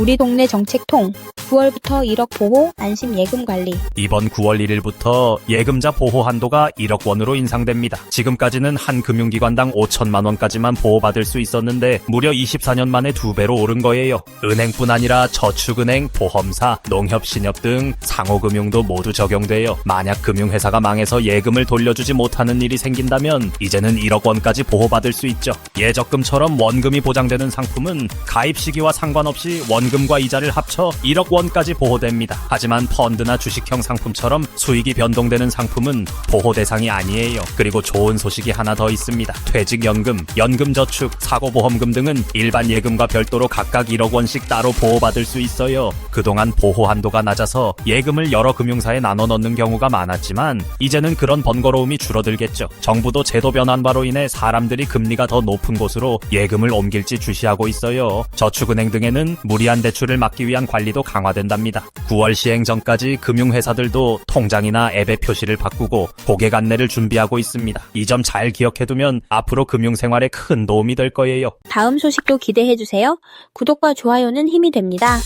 우리 동네 정책통 9월부터 1억 보호 안심 예금 관리 이번 9월 1일부터 예금자 보호 한도가 1억 원으로 인상됩니다. 지금까지는 한 금융기관당 5천만 원까지만 보호받을 수 있었는데 무려 24년 만에 두 배로 오른 거예요. 은행뿐 아니라 저축은행, 보험사, 농협신협 등 상호금융도 모두 적용돼요. 만약 금융회사가 망해서 예금을 돌려주지 못하는 일이 생긴다면 이제는 1억 원까지 보호받을 수 있죠. 예적금처럼 원금이 보장되는 상품은 가입 시기와 상관없이 원 금과 이자를 합쳐 1억 원까지 보호됩니다. 하지만 펀드나 주식형 상품처럼 수익이 변동되는 상품은 보호 대상이 아니에요. 그리고 좋은 소식이 하나 더 있습니다. 퇴직연금, 연금저축, 사고보험금 등은 일반 예금과 별도로 각각 1억 원씩 따로 보호받을 수 있어요. 그동안 보호 한도가 낮아서 예금을 여러 금융사에 나눠 넣는 경우가 많았지만 이제는 그런 번거로움이 줄어들겠죠. 정부도 제도 변환 바로 인해 사람들이 금리가 더 높은 곳으로 예금을 옮길지 주시하고 있어요. 저축은행 등에는 무리 한 대출을 막기 위한 관리도 강화된답니다. 9월 시행 전까지 금융회사들도 통장이나 앱의 표시를 바꾸고 고객 안내를 준비하고 있습니다. 이 점 잘 기억해두면 앞으로 금융생활에 큰 도움이 될 거예요. 다음 소식도 기대해주세요. 구독과 좋아요는 힘이 됩니다.